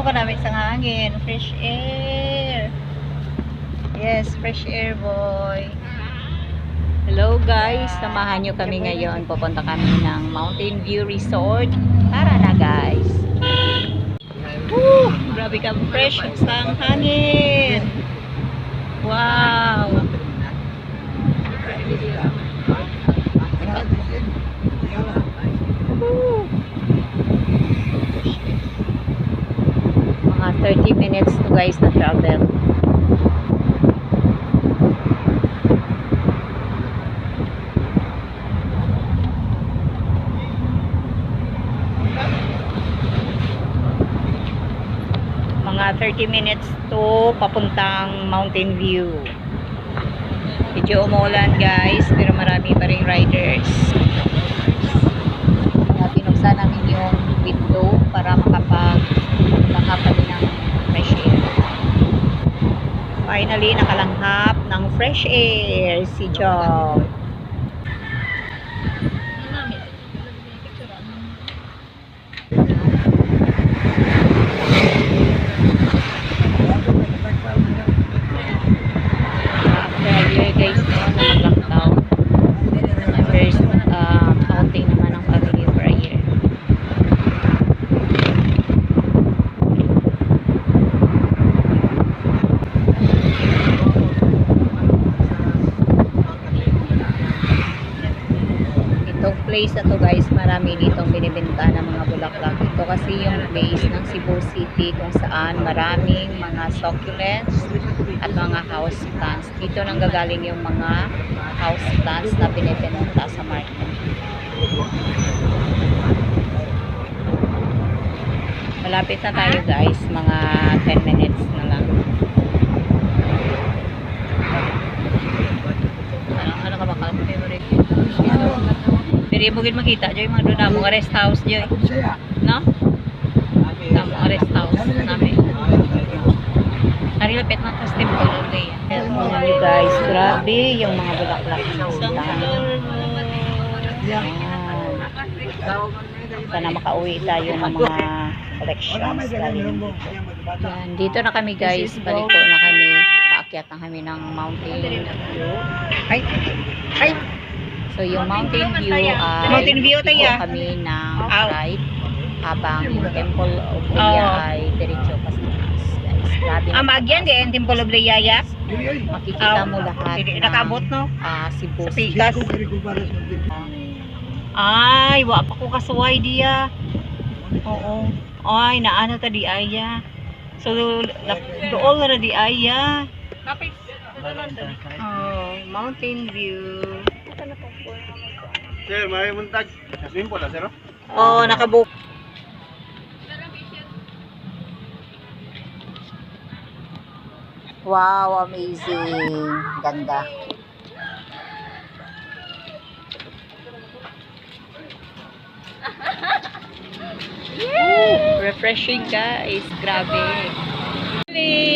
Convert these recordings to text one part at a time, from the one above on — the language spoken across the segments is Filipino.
Wow, kanamit sa hangin. Fresh air. Yes, fresh air boy. Hello guys, samahan nyo kami ngayon. Pupunta kami ng Mountain View Resort. Tara na guys. Woo! Grabe ka fresh sa hangin. Wow! 20 minutes to guys na travel. Mga 30 minutes to papuntang mountain view. Medyo umulan guys pero marami pa rin riders. Kaya pinuksan namin yung window para makapag makapag Finally, nakalanghap ng fresh air si John. Itong place na to guys, marami ditong binibenta ng mga bulaklak. Ito kasi yung place ng Cebu City kung saan maraming mga succulents at mga house plants. Dito nang gagaling yung mga house plants na binibenta sa market. Malapit na tayo guys, mga 10 minutes na lang. Ano, ano ka ba ka? Favorite? Pero yung bugid makita, Joy, mga doon mga rest house, Joy. No? Na mga rest house namin. Narilapit na sa temple, okay. Tingnan nyo guys, grabe yung mga bulaklak na puntahan. Yan. Sana makauwi tayo ng mga collections galing dito. Yan, dito na kami guys, paliko na kami. Paakyat na kami ng mountain. Ay, ay, So yung mountain view ay Mountain view tayo. iko kami ng Ow. right habang yung temple of Buya Oo. ay diretso pa sa taas. Guys, grabe na Amagyan di ang Temple of Liyaya. makikita mo lahat Hindi ng nakabot no. ah, Cebu Sa pikas. Ay, wa pa ko kasuway diya. Oo. Ay, naano ta di aya. So dool na di aya. Oh, mountain view. Sir, may muntag. Simple na, sir. oh. Oh, nakabook. Wow, amazing. Ganda. Woo! Refreshing guys. Grabe.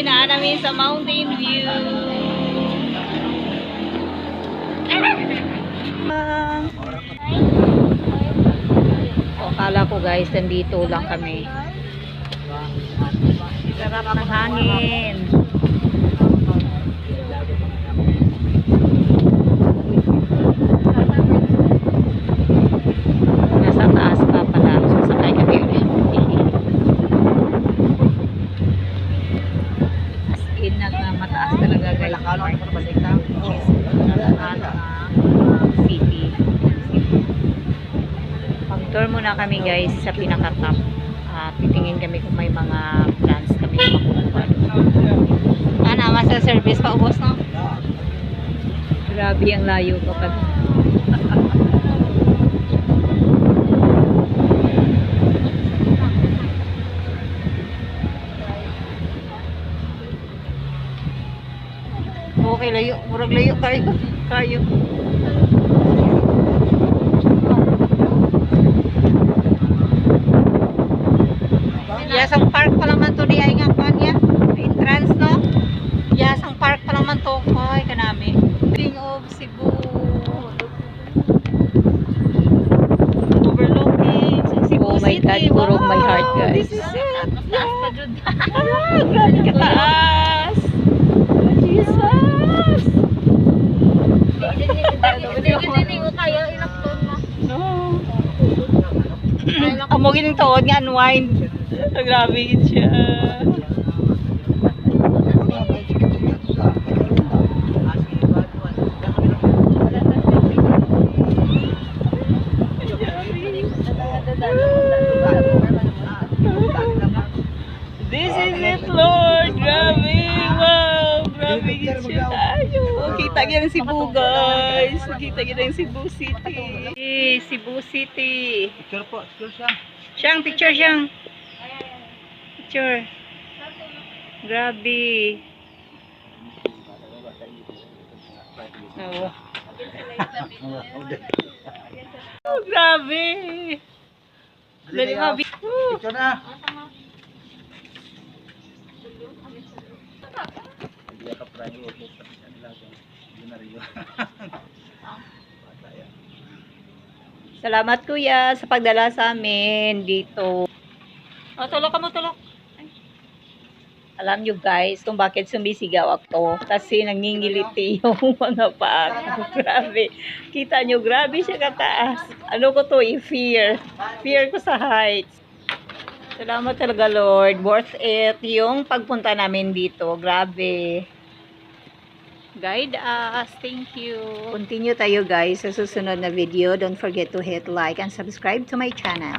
Na namin sa mountain view. Ah. O, akala ko guys, nandito lang kami. Sarap ng hangin. Nasa taas pa pala. Sasakay kami ulit. As in, nagmamataas talaga guys. Lahat ng city. Pag-tour muna kami guys sa pinaka-top. Ah, titingin kami kung may mga plans kami makukuha. Ana, masa service pa ubos no? Grabe ang layo kapag Okay, layo. Murag layo kayo. Kayo. Yasang park pa naman to di ay nga pa niya. Entrance no? Yasang park pa naman to. Ay, kanami. King of Cebu. Overlooking Cebu Oh my my God, puro my heart, guys. This is it. Ah, grabe kataas. Jesus. No. Amo gining tuod nga unwind. Grabe siya. This is it, Lord. Grabe. Wow. Grabe siya. Ayo. Kita gyud ang Cebu, guys. Kita gyud ang Cebu City. Cebu City. Picture po, picture siya. Siyang, picture siyang. Picture. Grabe. Oh. oh, grabe. Dali na. Salamat kuya sa pagdala sa amin dito. Oh, tulog ka mo, tulog. Alam nyo guys kung bakit sumisigaw ako. Kasi nangingiliti yung mga paa ko. Grabe. Kita nyo, grabe siya kataas. Ano ko to eh, fear. Fear ko sa heights. Salamat talaga Lord. Worth it yung pagpunta namin dito. Grabe. Guide us. Thank you. Continue tayo guys sa susunod na video. Don't forget to hit like and subscribe to my channel.